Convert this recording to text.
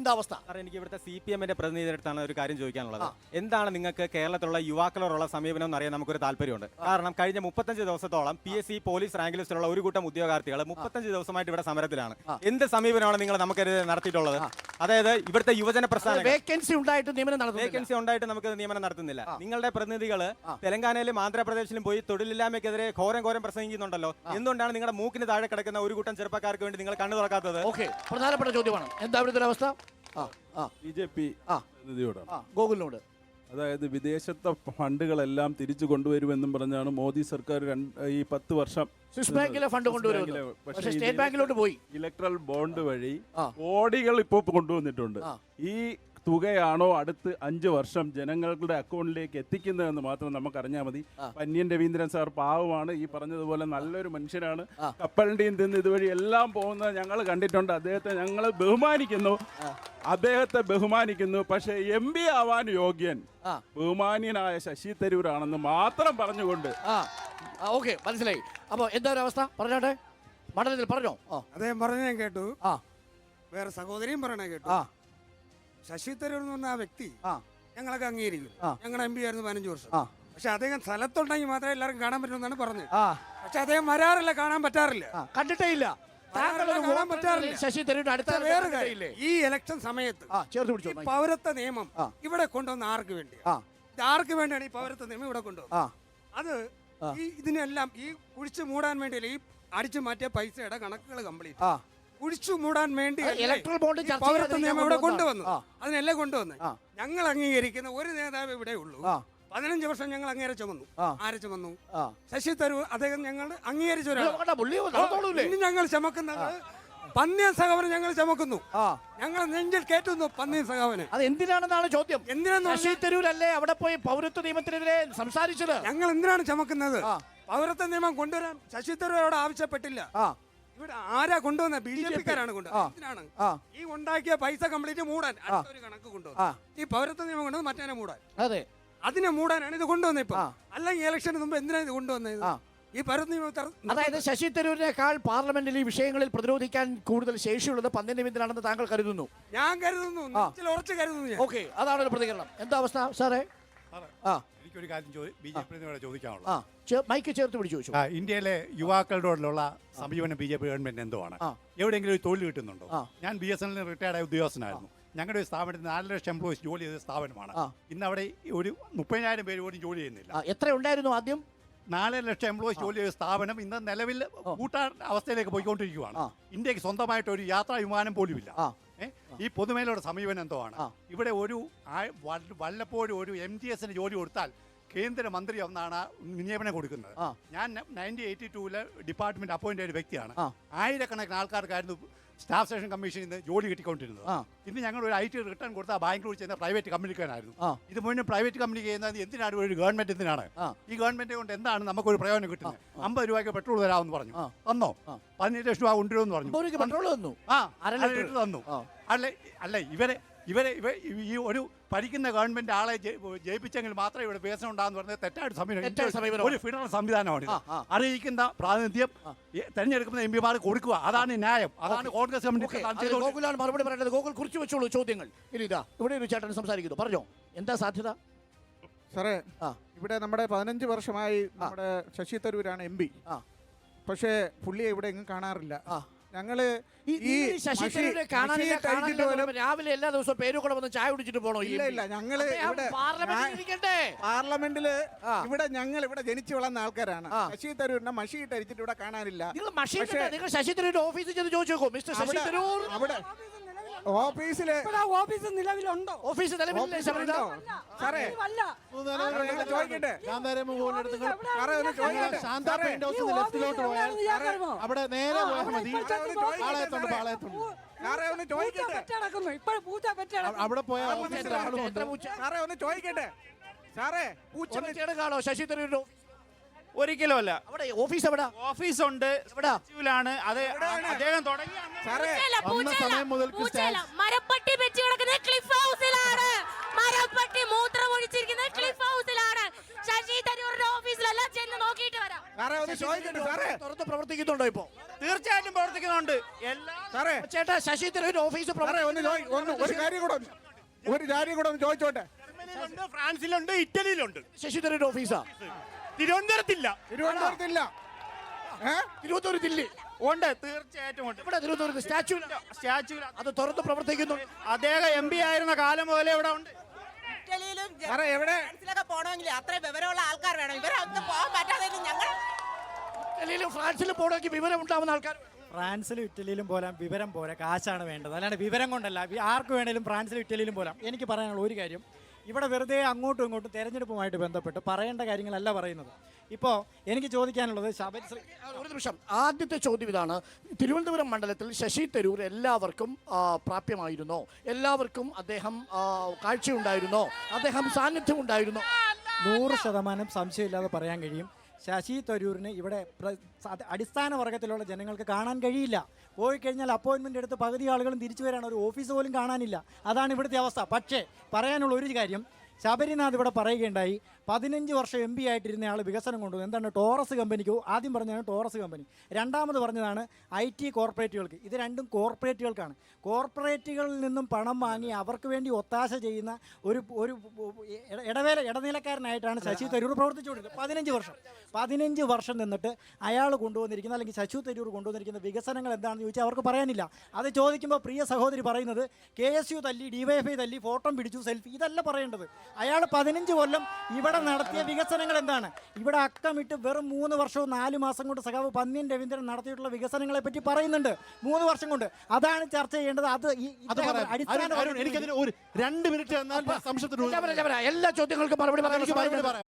എന്താ അവസ്ഥ? സാറേ എനിക്ക് ഇവിടുത്തെ സി പി എമ്മിന്റെ പ്രതിനിധിയുടെ അടുത്താണ് ഒരു കാര്യം ചോദിക്കാനുള്ളത്. എന്താണ് നിങ്ങൾക്ക് കേരളത്തിലുള്ള യുവാക്കളോടുള്ള സമീപനം എന്ന് അറിയാൻ നമുക്കൊരു താല്പര്യമുണ്ട്? കാരണം കഴിഞ്ഞ മുപ്പത്തഞ്ച് ദിവസത്തോളം P S C police rank ലിസ്റ്റിലുള്ള ഒരു കൂട്ടം ഉദ്യോഗാർത്ഥികൾ മുപ്പത്തഞ്ച് ദിവസമായിട്ട് ഇവിടെ സമരത്തിലാണ്. എന്ത് സമീപനമാണ് നിങ്ങൾ നമുക്കെതിരെ നടത്തിയിട്ടുള്ളത്? അതായത് ഇവിടുത്തെ യുവജന പ്രസ്ഥാനം വേക്കൻസി ഉണ്ടായിട്ട് നിയമനം നടത്തുന്നില്ല. വേക്കൻസി ഉണ്ടായിട്ട് നമുക്ക് നിയമനം നടത്തുന്നില്ല. നിങ്ങളുടെ പ്രതിനിധികൾ തെലങ്കാനയിലും ആന്ധ്രാപ്രദേശിലും പോയി തൊഴിലില്ലാമയ്ക്കെതിരെ ഘോരം ഘോരം പ്രസംഗിക്കുന്നുണ്ടല്ലോ. എന്തുകൊണ്ടാണ് നിങ്ങളുടെ മൂക്കിന് താഴെ കിടക്കുന്ന ഒരു കൂട്ടം ചെറുപ്പക്കാർക്ക് വേണ്ടി നിങ്ങൾ കണ്ണു തുറക്കാത്തത്? ഓക്കെ പ്രധാനപ്പെട്ട ചോദ്യമാണ്. എന്താ അവസ്ഥ? ആ ആ. ബി ജെ പി ഗോകുലിനോട്. അതായത് വിദേശത്തെ ഫണ്ടുകളെല്ലാം തിരിച്ചു കൊണ്ടുവരുമെന്നും പറഞ്ഞാണ് മോദി സർക്കാർ ഈ പത്ത് വർഷം സ്വിസ് ബാങ്കിലെ ഫണ്ട് കൊണ്ടുവരുന്നു പക്ഷേ സ്റ്റേറ്റ് ബാങ്കിലോട്ട് പോയി. ഇലക്ട്രൽ ബോണ്ട് വഴി. കോടികൾ ഇപ്പോൾ കൊണ്ടുവന്നിട്ടുണ്ട്. ഈ തുകയാണോ അടുത്ത് അഞ്ച് വർഷം ജനങ്ങളുടെ അക്കൗണ്ടിലേക്ക് എത്തിക്കുന്നതെന്ന് മാത്രം നമുക്ക് അറിഞ്ഞാൽ മതി പന്യൻ രവീന്ദ്രൻ സാർ പാവമാണ്. ഈ പറഞ്ഞതുപോലെ നല്ലൊരു മനുഷ്യനാണ്. കപ്പലിന്റെയും തിന്ന് ഇതുവഴി എല്ലാം പോകുന്നത് ഞങ്ങൾ കണ്ടിട്ടുണ്ട്. അദ്ദേഹത്തെ ഞങ്ങൾ ബഹുമാനിക്കുന്നു. അദ്ദേഹത്തെ ബഹുമാനിക്കുന്നു. പക്ഷേ എം പി ആവാൻ യോഗ്യൻ ബഹുമാനിയനായ ശശി തരൂരാണെന്ന് മാത്രം പറഞ്ഞുകൊണ്ട് ഓക്കെ മനസ്സിലായി. അപ്പോൾ എന്താ ഒരു അവസ്ഥ പറഞ്ഞോട്ടെ. മണ്ഡലത്തിൽ പറഞ്ഞോ? അദ്ദേഹം പറഞ്ഞ ഞാൻ കേട്ടു. ആ. വേറെ സഹോദരിയും പറയണേ കേട്ടു. ആ. ശശി തരൂർ എന്ന് പറഞ്ഞ ആ വ്യക്തി ആ. ഞങ്ങളൊക്കെ അംഗീകരിക്കും ആ. ഞങ്ങളുടെ എം പി ആയിരുന്നു പതിനഞ്ച് വർഷം. ആ. പക്ഷെ അദ്ദേഹം സ്ഥലത്തുണ്ടെങ്കിൽ മാത്രമേ എല്ലാവർക്കും കാണാൻ പറ്റുമെന്നാണ് പറഞ്ഞത്. ആ. പക്ഷെ അദ്ദേഹം വരാറില്ല കാണാൻ പറ്റാറില്ല. ആ, കണ്ടിട്ടേ ഇല്ല. കാണാൻ വോട്ടർ പറ്റാറില്ല. ശശി തരൂരിന്റെ അടുത്ത പക്ഷേ വേറെ കാര്യം? ഈ ഇലക്ഷൻ സമയത്ത് ആ ചേർത്ത് ഈ പിടിച്ചോ പൗരത്വ നിയമം ആ. ഇവിടെ കൊണ്ടുവന്ന ആർക്ക് വേണ്ടി ആ. ഇത് ആർക്ക് വേണ്ടിയാണ് ഈ പൗരത്വ നിയമം ഇവിടെ കൊണ്ടുവന്നത്? ആ. അത് ഈ ഇതിനെല്ലാം ഈ കുഴിച്ചു മൂടാൻ വേണ്ടിയല്ല ഈ അടിച്ചു മാറ്റിയ പൈസയുടെ കണക്കുകൾ കംപ്ലീറ്റ്. ആ. കുഴിച്ചു മൂടാൻ വേണ്ടി ഇലക്ട്രൽ ബോണ്ട് പൗരത്വ നിയമം ഇവിടെ കൊണ്ടുവന്നു. അതിനെല്ലാം കൊണ്ടുവന്നു. ഞങ്ങൾ അംഗീകരിക്കുന്ന ഒരു നേതാവ് ഇവിടെ ഉള്ളൂ. പതിനഞ്ച് വർഷം ഞങ്ങൾ അങ്ങേരെ ചുമന്നു. ആരെ ചുമന്നു? ശശി തരൂർ അദ്ദേഹം ഞങ്ങൾ അംഗീകരിച്ച ഇനി ഞങ്ങൾ ചുമക്കുന്നത് പന്നിയ സഹോദരൻ ഞങ്ങൾ ചുമക്കുന്നു. ഞങ്ങൾ നെഞ്ചിൽ കയറ്റുന്നു പന്നിയ സഹോദരൻ അത് എന്തിനാണെന്നാണ് ചോദ്യം? എന്തിനാണ് ശശി അല്ലേ അവിടെ പോയി പൗരത്വ നിയമത്തിനെതിരെ സംസാരിച്ചത്? ഞങ്ങൾ എന്തിനാണ് ചുമക്കുന്നത്? പൗരത്വ നിയമം കൊണ്ടുവരാൻ ശശി തരൂർ അവിടെ ആവശ്യപ്പെട്ടില്ല. ആ. ഇവിടെ ആരാ കൊണ്ടുവന്ന? ബി ജെ പിക്കാരാണ് കൊണ്ടുവന്നത് ഈ ഉണ്ടാക്കിയ പൈസ കംപ്ലീറ്റ് മൂടാൻ. അടുത്തൊരു കണക്ക് കൊണ്ടുവന്നു. ഈ പൗരത്വ നിയമം കൊണ്ടുവന്ന് മറ്റേനെ മൂടാൻ. അതെ. അതിനെ മൂടാനാണ് ഇത് കൊണ്ടുവന്നത് ഇപ്പൊ. അല്ലെങ്കിൽ ഇലക്ഷന് മുമ്പ് എന്തിനാ ഇത് കൊണ്ടുവന്നത് ഈ പൗരത്വ നിയമം അതായത് ശശി തരൂരിനേക്കാൾ പാർലമെന്റിൽ ഈ വിഷയങ്ങളിൽ പ്രതിരോധിക്കാൻ കൂടുതൽ ശേഷിയുള്ളത് പന്ന്യൻ രവീന്ദ്രനാണെന്ന് താങ്കൾ കരുതുന്നു. ഞാൻ കരുതുന്നു. ഉറച്ചു കരുതുന്നു ഞാൻ. ഓക്കെ. അതാണ് ഒരു പ്രതികരണം. എന്താ അവസ്ഥ സാറേ. ആ. എനിക്കൊരു കാര്യം ബി ജെ പിയോട് ചോദിക്കാനുള്ളത്. ആ ചേ- മൈക്ക് ചേർത്ത് പിടിച്ചു ചോദിച്ചു? ആ, ഇന്ത്യയിലെ യുവാക്കളോടുള്ള സമീപനം ബി ജെ പി ഗവൺമെന്റ് എന്തുവാണ്? ആ. എവിടെയെങ്കിലും ഒരു തൊഴിൽ കിട്ടുന്നുണ്ടോ? ആ. ഞാൻ B S N L retired ആയ ഉദ്യോഗസ്ഥനായിരുന്നു ഞങ്ങളുടെ ഒരു സ്ഥാപനത്തിൽ നാല് ലക്ഷം എംപ്ലോയീസ് ജോലി ചെയ്ത സ്ഥാപനമാണ്. ആ. ഇന്ന് അവിടെ ഒരു മുപ്പതിനായിരം പേര് പോലും ജോലി ചെയ്യുന്നില്ല. ആ, എത്ര ഉണ്ടായിരുന്നു ആദ്യം? നാല് ലക്ഷം എംപ്ലോയീസ് ജോലി ചെയ്ത സ്ഥാപനം ഇന്ന് നിലവിൽ കൂട്ടാൻ അവസ്ഥയിലേക്ക് പോയിക്കൊണ്ടിരിക്കുകയാണ്. ഇന്ത്യയ്ക്ക് സ്വന്തമായിട്ട് ഒരു യാത്രാ വിമാനം പോലും ഇല്ല ഈ പൊതുമേലയുടെ സമീപനം എന്തോ ആണ്. ഇവിടെ ഒരു വല്ലപ്പോഴും ഒരു എം ടി എസിന് ജോലി കൊടുത്താൽ കേന്ദ്രമന്ത്രി ഒന്നാണ് നിയമനം കൊടുക്കുന്നത്. ഞാൻ നയന്റീൻ എയ്റ്റി ടൂവിലെ ഡിപ്പാർട്ട്മെന്റ് അപ്പോയിന്റ് ചെയ്ത വ്യക്തിയാണ്. ആയിരക്കണക്കിന് ആൾക്കാർക്കായിരുന്നു സ്റ്റാഫ് സെഷൻ കമ്മീഷനിൽ നിന്ന് ജോലി കിട്ടിക്കൊണ്ടിരുന്നത് ആ. ഇന്ന് ഞങ്ങൾ ഒരു ഐ ടി റിട്ടേൺ കൊടുത്താൽ ബാംഗ്ലൂർ ചെയ്യുന്ന പ്രൈവറ്റ് കമ്പനിക്കാരായിരുന്നു ആ. ഇത് മുന്നേ പ്രൈവറ്റ് കമ്പനി ചെയ്യുന്നത് എന്തിനാണ് ഒരു ഗവൺമെന്റ് എന്തിനാണ് ആ. ഈ ഗവൺമെന്റ് കൊണ്ട് എന്താണ് നമുക്കൊരു പ്രയോജനം കിട്ടുന്നത് അമ്പത് രൂപയ്ക്ക് പെട്രോൾ തരാമെന്ന് പറഞ്ഞു ആ. തന്നോ ആ. പതിനേഴ് ലക്ഷം രൂപ കൊണ്ടുവരുമെന്ന് പറഞ്ഞു പെട്രോൾ തന്നു ആ അര. ലിറ്റർ തന്നു ആ. അല്ല അല്ല ഇവരെ ഇവരെ ഇവ ഈ ഒരു ഭരിക്കുന്ന ഗവൺമെന്റ് ആളെ ജയിപ്പിച്ചെങ്കിൽ മാത്രമേ ഇവിടെ വികസനം ഉണ്ടാകുന്ന പറഞ്ഞത് തെറ്റായിട്ട് സമീപനം. ഒരു ഫെഡറൽ സംവിധാനമാണ്. അറിയിക്കുന്ന പ്രാതിനിധ്യം തെരഞ്ഞെടുക്കുന്ന എം പിമാർ കൊടുക്കുക. അതാണ് ന്യായം. അതാണ് കോൺഗ്രസ് കമ്മിറ്റി ഗോകുലാണ് മറുപടി പറയേണ്ടത്. ഗോകുൽ കുറിച്ച് വെച്ചോളൂ ചോദ്യങ്ങൾ. ഇനി ഇതാ ഇവിടെ ഒരു ചേട്ടൻ സംസാരിക്കുന്നു. പറഞ്ഞോ. എന്താ സാധ്യത? സാറേ ഇവിടെ നമ്മുടെ പതിനഞ്ച് വർഷമായി നമ്മുടെ ശശി തരൂരാണ് എം പി. പക്ഷേ പുള്ളിയെ ഇവിടെ എങ്ങും കാണാറില്ല. ആ. ഞങ്ങൾ ഈ ശശി കാണാനില്ല മഷിയിട്ട് കാണാനില്ല എന്ന് പോലും- പറയുമ്പോൾ രാവിലെ എല്ലാ ദിവസവും പേര് കൂടെ വന്ന് ചായ കുടിച്ചിട്ട് പോണോ ഈ ഇല്ല ഇല്ല ഞങ്ങൾ അദ്ദേഹം ഇവിടെ പാർലമെന്റിൽ ഇരിക്കട്ടെ പാർലമെന്റിൽ ആ. ഇവിടെ ഞങ്ങൾ ഇവിടെ ജനിച്ചു വളർന്ന ആൾക്കാരാണ്. ആ. ശശി തരൂരിനെ മഷിയിട്ട് അരിച്ചിട്ട് ഇവിടെ കാണാനില്ല. നിങ്ങൾ പക്ഷേ നിങ്ങൾ ശശി തരൂരിന്റെ ഓഫീസിൽ ചെന്ന് ചോദിച്ചു നോക്കൂ മിസ്റ്റർ ശശി അവിടെ തരൂർ അവിടെ ഓഫീസിൽ ഓഫീസ് നിലവിലുണ്ടോ? ഓഫീസ് നിലവിലില്ലേ ശബരിത? സാറേ ചോദിക്കട്ടെ? ശാന്ത ഹൗസിൽ ലെഫ്റ്റിലോട്ട് പോയാൽ അവിടെ നേരെ പോയാൽ മതി. പാളയത്തുണ്ട്. പാളയത്തുണ്ട് അവിടെ പോയ ഓഫീസിൽ ആളുമുണ്ട് എത്ര പൂച്ച സാറേ ഒന്ന് ചോദിക്കട്ടെ? സാറേ പൂച്ച ശശി തരൂരിന്റെ ഓഫീസ്? ഒരിക്കലും അല്ല. അവിടെ ഓഫീസ് എവിടാ? ഓഫീസ് ഉണ്ട് എവിടാ? ാണ് അത് അദ്ദേഹം തുടങ്ങി സാറേ വന്ന സമയം മുതൽക്ക് പൂച്ചയല്ല മരപ്പട്ടി വെച്ച് കിടക്കുന്നത് ക്ലിഫ് ഹൗസിലാണ്. മരപ്പട്ടി മൂത്രം ഒഴിച്ചിരിക്കുന്നത് ക്ലിഫ് ഹൗസിലാണ്. ശശി തരൂരിന്റെ ഓഫീസിലല്ല ചെന്ന് നോക്കിയിട്ട് വരാം. സാറേ ഒന്ന് ചോദിക്കട്ടെ സാറേ. തുറന്ന് പ്രവർത്തിക്കുന്നുണ്ടോ ഇപ്പോ? തീർച്ചയായിട്ടും പ്രവർത്തിക്കുന്നുണ്ട്. എല്ലാ സാറേ. ചേട്ടാ ശശി തരൂർ ഓഫീസ് സാറേ ഒന്ന് ചോദി- ഒന്ന് ഒരു കാര്യം കൂടെ ഒന്ന് ഒരു കാര്യം കൂടെ ഒന്ന് ചോദിച്ചോട്ടെ? ജർമ്മനിയിലുണ്ട് ഫ്രാൻസിലുണ്ട് ഇറ്റലിയിലുണ്ട്. ശശി തരൂർ ഓഫീസാ. തിരുവനന്തപുരത്തില്ല. തിരുവനന്തപുരത്തില്ല. തിരുവനന്തപുരത്തില്ലേ ഉണ്ട് തീർച്ചയായിട്ടും ഉണ്ട്. ഇവിടെ തിരുവനന്തപുരത്ത് സ്റ്റാച്യു സ്റ്റാച്യു അത് തുറന്ന് പ്രവർത്തിക്കുന്നു. അദ്ദേഹം എം പി ആയിരുന്ന കാലം മുതലേ ഇവിടെ ഉണ്ട്. ഇറ്റലിയിലും സാറേ എവിടെ? ഫ്രാൻസിലൊക്കെ പോകണമെങ്കിൽ അത്രയും വിവരമുള്ള ആൾക്കാർ വേണം. ഇവരൊന്നും പോകാൻ പറ്റാതെ ഞങ്ങൾ ഇറ്റലിയിലും ഫ്രാൻസിലും പോകണമെങ്കിൽ വിവരം ഉണ്ടാവുന്ന ആൾക്കാർ ഫ്രാൻസിലും ഇറ്റലിയിലും പോലാം വിവരം പോരാ. കാശാണ് വേണ്ടത്. അല്ലാണ്ട് വിവരം കൊണ്ടല്ല. ആർക്ക് വേണേലും ഫ്രാൻസിലും ഇറ്റലിയിലും പോലാം എനിക്ക് പറയാനുള്ള ഒരു കാര്യം. ഇവിടെ വെറുതെ അങ്ങോട്ടും ഇങ്ങോട്ടും തെരഞ്ഞെടുപ്പുമായിട്ട് ബന്ധപ്പെട്ട് പറയേണ്ട കാര്യങ്ങളല്ല പറയുന്നത്. ഇപ്പോൾ എനിക്ക് ചോദിക്കാനുള്ളത് ശബരിശ്രീ ഒരു നിമിഷം. ആദ്യത്തെ ചോദ്യം ഇതാണ്. തിരുവനന്തപുരം മണ്ഡലത്തിൽ ശശി തരൂർ എല്ലാവർക്കും ആ, പ്രാപ്യമായിരുന്നോ? എല്ലാവർക്കും അദ്ദേഹം ആ, കാഴ്ചയുണ്ടായിരുന്നോ? അദ്ദേഹം സാന്നിധ്യം ഉണ്ടായിരുന്നോ നൂറ് ശതമാനം സംശയമില്ലാതെ പറയാൻ കഴിയും. ശശി തരൂരിന് ഇവിടെ അടിസ്ഥാന വർഗത്തിലുള്ള ജനങ്ങൾക്ക് കാണാൻ കഴിയില്ല. പോയി കഴിഞ്ഞാൽ അപ്പോയിൻമെന്റ് എടുത്ത് പകുതി ആളുകളും തിരിച്ചു വരാൻ ഒരു ഓഫീസ് പോലും കാണാനില്ല. അതാണ് ഇവിടുത്തെ അവസ്ഥ. പക്ഷേ പറയാനുള്ള ഒരു കാര്യം ശബരിനാഥ് ഇവിടെ പറയുകയുണ്ടായി പതിനഞ്ച് വർഷം എം പി ആയിട്ടിരുന്ന ആൾ വികസനം കൊണ്ടുവന്നു. എന്താണ് ടോറസ് കമ്പനിക്ക് ആദ്യം പറഞ്ഞതാണ് ടോറസ് കമ്പനി. രണ്ടാമത് പറഞ്ഞതാണ് ഐ ടി കോർപ്പറേറ്റുകൾക്ക്. ഇത് രണ്ടും കോർപ്പറേറ്റുകൾക്കാണ്. കോർപ്പറേറ്റുകളിൽ നിന്നും പണം വാങ്ങി അവർക്ക് വേണ്ടി ഒത്താശ ചെയ്യുന്ന ഒരു ഒരു ഇടവേല ഇടനിലക്കാരനായിട്ടാണ് ശശി തരൂർ പ്രവർത്തിച്ചുകൊണ്ടിരുന്നത്. പതിനഞ്ച് വർഷം. പതിനഞ്ച് വർഷം നിന്നിട്ട് അയാൾ കൊണ്ടുവന്നിരിക്കുന്ന അല്ലെങ്കിൽ ശശി തരൂർ കൊണ്ടുവന്നിരിക്കുന്ന വികസനങ്ങൾ എന്താണെന്ന് ചോദിച്ചാൽ അവർക്ക് പറയാനില്ല. അത് ചോദിക്കുമ്പോൾ പ്രിയ സഹോദരി പറയുന്നത് കെ എസ് യു തല്ലി ഡിവൈഎഫ്ഐ തല്ലി ഫോട്ടോ പിടിച്ചു സെൽഫി ഇതല്ല പറയേണ്ടത്. അയാൾ പതിനഞ്ച് കൊല്ലം ഇവിടെ നടത്തിയ വികസനങ്ങൾ എന്താണ്? ഇവിടെ അക്കമിട്ട് വെറും മൂന്ന് വർഷവും നാല് മാസം കൊണ്ട് സഖാവ് പന്ന്യൻ രവീന്ദ്രൻ നടത്തിയിട്ടുള്ള വികസനങ്ങളെ പറ്റി പറയുന്നുണ്ട്. മൂന്ന് വർഷം കൊണ്ട്. അതാണ് ചർച്ച ചെയ്യേണ്ടത്. അത് അടിസ്ഥാന എനിക്കതിന് ഒരു രണ്ട് മിനിറ്റ് എല്ലാ ചോദ്യങ്ങൾക്കും മറുപടി പറയാൻ മറുപടി പറയാം.